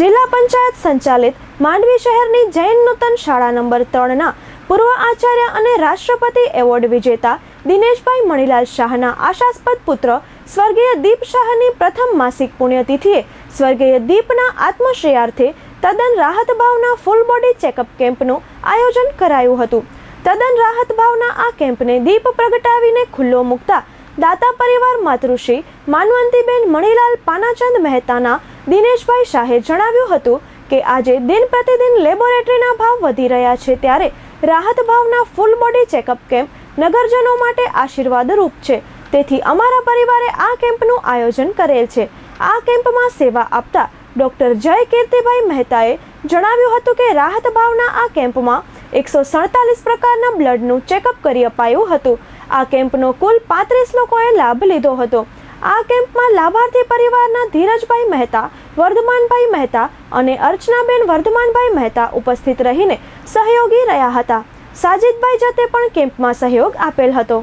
જિલ્લા પંચાયત સંચાલિત માંડવી શહેરની જૈન નૂતન શાળા નંબર ત્રણના પૂર્વ આચાર્ય અને રાષ્ટ્રપતિ એવોર્ડ વિજેતા દિનેશભાઈ મણીલાલ શાહના આશાસ્પદ પુત્ર સ્વર્ગીય દીપ શાહની પ્રથમ માસિક પુણ્યતિથિએ સ્વર્ગીય દીપના આત્મશ્રેયાર્થે તદ્દન રાહત ભાવના ફૂલ બોડી ચેકઅપ કેમ્પનું આયોજન કરાયું હતું. તદ્દન રાહત ભાવના આ કેમ્પને દીપ પ્રગટાવીને ખુલ્લો મૂકતા દાતા પરિવાર માતૃશ્રી માનવંતીબેન મણીલાલ પાનાચંદ મહેતાના દિનેશભાઈ શાહે જણાવ્યું હતું કે આજે દિન પ્રતિદિન લેબોરેટરીના ભાવ વધી રહ્યા છે ત્યારે રાહત ભાવના ફૂલ બોડી ચેકઅપ કેમ્પ નગરજનો માટે આશીર્વાદરૂપ છે. તેથી અમારા પરિવારે આ કેમ્પનું આયોજન કરેલ છે. આ કેમ્પમાં સેવા આપતા ડૉક્ટર જય કીર્તિભાઈ મહેતાએ જણાવ્યું હતું કે રાહત ભાવના આ કેમ્પમાં એકસો સડતાલીસ પ્રકારના બ્લડનું ચેકઅપ કરી અપાયું હતું. આ કેમ્પનો કુલ પાંત્રીસ લોકોએ લાભ લીધો હતો. આ કેમ્પમાં લાભાર્થી પરિવારના ધીરજભાઈ મહેતા, વર્ધમાનભાઈ મહેતા અને અર્ચનાબેન વર્ધમાનભાઈ મહેતા ઉપસ્થિત રહીને સહયોગી રહ્યા હતા. સાજિદભાઈ જતે પણ કેમ્પમાં સહયોગ આપેલ હતો.